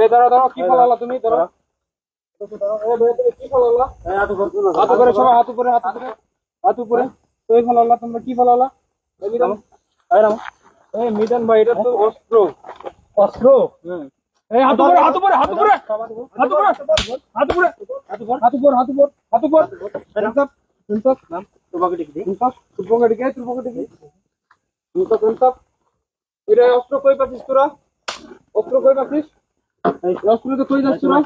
এই দাঁড়া দাঁড়া কি ফলালা তুমি? কি ফলালা? হাত উপরে সবাই হাত উপরে হাত উপরে হাত উপরে। তুমি ফলালা তোমরা কি ফলালা? এই মিদান ভাই এটা তো অস্ত্র। অস্ত্র? এই হাত উপরে হাত উপরে হাত উপরে। হাত উপরে হাত উপরে। হাত উপরে। হাত উপরে হাত উপরে হাত উপরে। ইনসাফ ইনসাফ। নাম তোমাকে দেখি ইনসাফ তোমাকে দেখি তোমাকে দেখি ইনসাফ ইনসাফ। এটা অস্ত্র কই পাচ্ছিস তোরা? অস্ত্র কই পাচ্ছিস এই অস্ত্র তো কই যাচ্ছ তোরা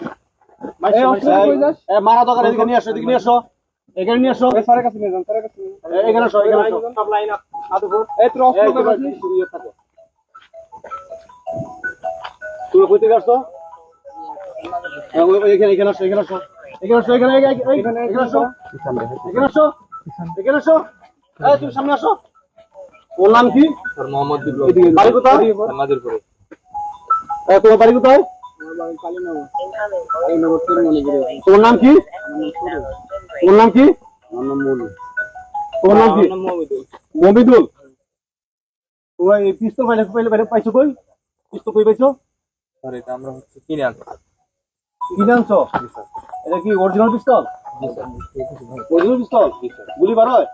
এই অস্ত্র কই যাস মারা দোকান এদিকে নিয়ে আসো এদিকে নিয়ে আসো। এখানে নিয়ে আসো। এই স্যারের কাছে নিয়ে যান স্যারের কাছে এখানে আসো এখানে আসো। সব লাইন আপ হাত এই তোর অস্ত্র কই পাচ্ছিস তুমি কই থেকে আসছো? ওই- ওই এখানে এখানে আসো এখানে আসো। এখানে আসো এখানে এই- এখানে আসো। এখানে আসো। এখানে আসো। এই তুমি সামনে আসো। ওর নাম কি? মোহাম্মদ বিপ্লব বাড়ি কোথায়? নাজিরপুরে তোমার বাড়ি কোথায়? তোমার নাম কি? তোমার নাম কি? তোমার নাম কি? মমিদুল তোমার এই পিস্তল পাইলে পাইলে পাইলে পাইছো কই? পিস্তল কই পাইছো? স্যার এটা আমরা হচ্ছে কিনে আনছি? কিনে আনছো এটা কি অরিজিনাল পিস্তল? জি স্যার। অরিজিনাল পিস্তল? গুলি বার হয়?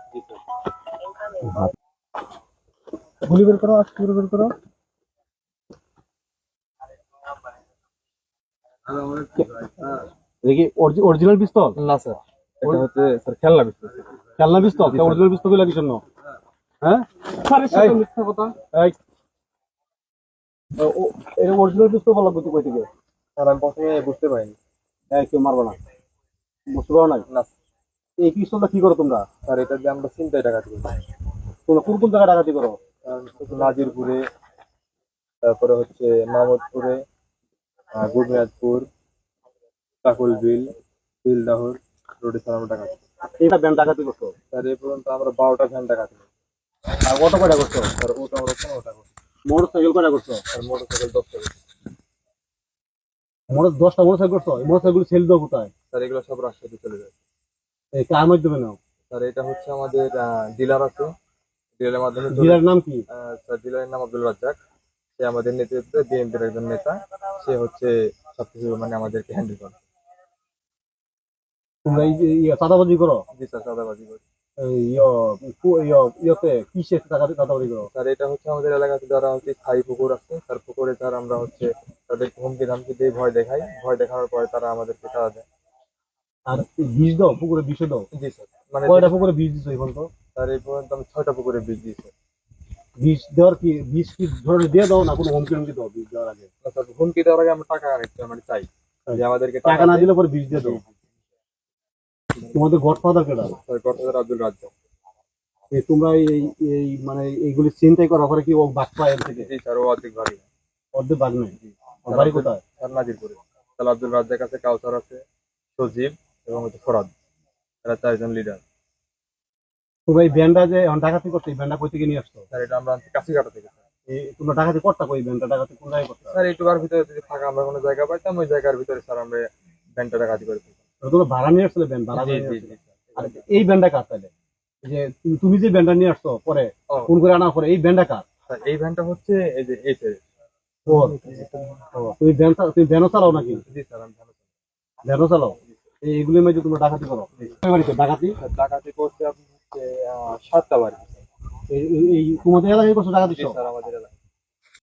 গুলি বের করে বের করো। এটা কি অরিজিনাল পিস্তল না স্যার এটা হচ্ছে স্যার খেলনা খেলনা পিস্তল অরিজিনাল পিস্তলগুলা কি জন্য হ্যাঁ? স্যারের সাথে মিথ্যা কথা। এই। ও- ও- এটা অরিজিনাল পিস্তল বলা কই কই থেকে? স্যার আমি প্রথমে বুঝতে পারিনি। এই কেউ মারবো না। বুঝতে পারো নাই? না এই পিস্তলটা কি করো তোমরা? স্যার এটা দিয়ে আমরা চিন্তায় টাকা দিই তোমরা কোন কোন জায়গায় ডাকাতি করো? নাজিরপুরে তারপরে হচ্ছে মাহমুদপুরে আহ, গুরমিয়াদপুর কাকুলবিল বিলদাহর রোডে স্যার আমরা দিই এইটা ব্যান্ড ডাকাতি করছ? স্যার এই পর্যন্ত আমরা বারোটা ভ্যান দিই আর কত কয়টা করছ? স্যার ওটা আমরা পনেরো টাকা করি মোটর সাইকেল কয়টা করছ? স্যার মোটর সাইকেল দশ টাকা মোটর দশটা মোটর সাইকেল করছ? মোটর সাইকেল সেল দাও কোথায়? স্যার এগুলো সব রাজশাহী চলে যায়। এই কার মাধ্যমে নাও? স্যার এটা হচ্ছে আমাদের ডিলার আছে। ডিলারের মাধ্যমে ডিলার নাম কি? স্যার ডিলারের নাম আব্দুল রাজ্জাক। সে আমাদের নেতৃত্বে বিএনপির একজন নেতা। সে হচ্ছে সবকিছু মানে আমাদেরকে হ্যান্ডেল করে। তোমরা এই ইয়ে চাঁদাবাজি করো? জি স্যার ইয়ে, ইয়ে, চাঁদাবাজি করো? স্যার এটা হচ্ছে আমাদের এলাকাতে যারা হচ্ছে স্থায়ী পুকুর আছে তার পুকুরে স্যার আমরা হচ্ছে হুমকি ধামকি দিয়ে ভয় দেখাই। ভয় দেখানোর পরে তারা আমাদেরকে সাড়া দেয়। আর বীজ দাও পুকুরে বিষে দাও। জি স্যার। মানে কয়টা পুকুরে বীজ দিছো এখন তো স্যার এই পর্যন্ত আমি ছয়টা পুকুরে বীজ দিয়েছি। বীজ দেওয়ার কি বীজ কি ধরে দিয়ে দাও না কোনো হুমকি হুমকি দাও বীজ দেওয়ার আগে? হুমকি দেওয়ার আগে আমরা টাকা মানে চাই যে আমাদেরকে টাকা না দিলে পরে বীজ দিয়ে দাও। তোমাদের গডফাদার স্যার কর্তাদের আব্দুল রাজ্জাক। তোমরা এই এই মানে এইগুলি চিন্তাই করা পরে কি ও বাদ পায় থেকে? জি স্যার ও অর্ধেক ভারী। অর্ধেক বাদ নেই? ওর বাড়ি কোথায়? স্যার নাজিরপুরে। স্যার আব্দুল রাজ্জাক আছে কাউসার আছে সজীব এবং হচ্ছে ফরাদ। এরা চারজন লিডার তোমরা এই ব্যান্ডটা যে এখন ডাকাতি করছ এই ব্যান্ডটা কই থেকে নিয়ে আসছো? স্যার এটা আমরা আনছি কাছিঘাটা থেকে স্যার। এই তোমরা ডাকাতি করতা কই? ব্যান্ডটা ডাকাতি কোন জায়গায় করতা? স্যার এইটুকার ভিতরে যদি ফাঁকা আমরা কোনো জায়গা পাইতাম ওই জায়গার ভিতরে স্যার আমরা ব্যান্ডটা করে। তোমরা ভাড়া নিয়ে আসছিলে ব্যান্ড ভাড়া নিয়ে আর এই ব্যান্ডটা কার তাহলে? যে তুমি- যে ব্যান্ডটা নিয়ে আসছো পরে। ফোন করে আনা পরে এই ব্যান্ডটা কার? এই ভ্যানটা হচ্ছে এই যে এই তুমি ভ্যান তুমি ভ্যানও চালাও নাকি? জি স্যার আমি ভ্যানও চালাও? এই এগুলির মধ্যে তোমরা ডাকাতি করো? ডাকাতি? ডাকাতি করছে আপনি হচ্ছে সাতটা বাড়ি। এই তোমাদের এলাকায় কত টাকা দিচ্ছ? স্যার আমাদের এলাকায়।